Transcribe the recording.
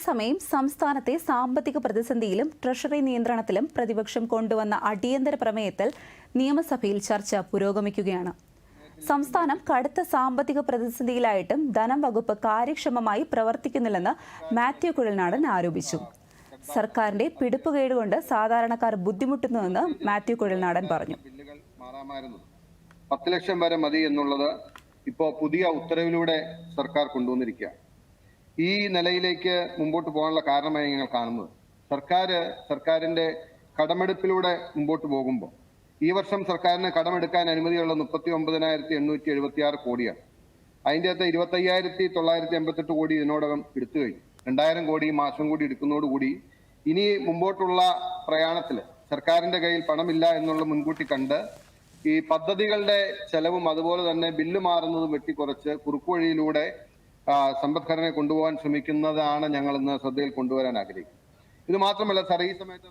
അതേസമയം സംസ്ഥാനത്തെ സാമ്പത്തിക പ്രതിസന്ധിയിലും ട്രഷറി നിയന്ത്രണത്തിലും പ്രതിപക്ഷം കൊണ്ടുവന്ന അടിയന്തര പ്രമേയത്തിൽ നിയമസഭയിൽ ചർച്ച പുരോഗമിക്കുകയാണ്. സംസ്ഥാനം കടുത്ത സാമ്പത്തിക പ്രതിസന്ധിയിലായിട്ടും ധനം വകുപ്പ് കാര്യക്ഷമമായി പ്രവർത്തിക്കുന്നില്ലെന്ന് മാത്യു കുഴൽനാടൻ ആരോപിച്ചു. സർക്കാരിന്റെ പിടിപ്പുകേട് കൊണ്ട് സാധാരണക്കാർ ബുദ്ധിമുട്ടുന്നുവെന്ന് മാത്യു കുഴൽനാടൻ പറഞ്ഞു. പത്ത് ലക്ഷം വരെ മതി എന്നുള്ളത് ഇപ്പോ പുതിയ ഉത്തരവിലൂടെ സർക്കാർ കൊണ്ടുവന്നിരിക്കുക ഈ നിലയിലേക്ക് മുമ്പോട്ട് പോകാനുള്ള കാരണമായി ഞങ്ങൾ കാണുന്നത്. സർക്കാർ സർക്കാരിന്റെ കടമെടുപ്പിലൂടെ മുമ്പോട്ട് പോകുമ്പോൾ ഈ വർഷം സർക്കാരിന് കടമെടുക്കാൻ അനുമതിയുള്ള മുപ്പത്തി ഒമ്പതിനായിരത്തി എണ്ണൂറ്റി എഴുപത്തി ആറ് കോടിയാണ്. അതിന്റെ അകത്ത് ഇരുപത്തി അയ്യായിരത്തി തൊള്ളായിരത്തി എൺപത്തെട്ട് കോടി ഇതിനോടകം എടുത്തു കഴിഞ്ഞു. രണ്ടായിരം കോടി മാസം കൂടി എടുക്കുന്നതോടുകൂടി ഇനി മുമ്പോട്ടുള്ള പ്രയാണത്തിൽ സർക്കാരിന്റെ കയ്യിൽ പണമില്ല എന്നുള്ള മുൻകൂട്ടി കണ്ട് ഈ പദ്ധതികളുടെ ചെലവും അതുപോലെ തന്നെ ബില്ല് മാറുന്നതും വെട്ടിക്കുറച്ച് കുറുക്കുവഴിയിലൂടെ സമ്പദ്ഘടനയെ കൊണ്ടുപോകാൻ ശ്രമിക്കുന്നതാണ് ഞങ്ങൾ ഇന്ന് ശ്രദ്ധയിൽ കൊണ്ടുവരാൻ ആഗ്രഹിക്കുന്നത്. ഇത് മാത്രമല്ല സാർ ഈ സമയത്ത്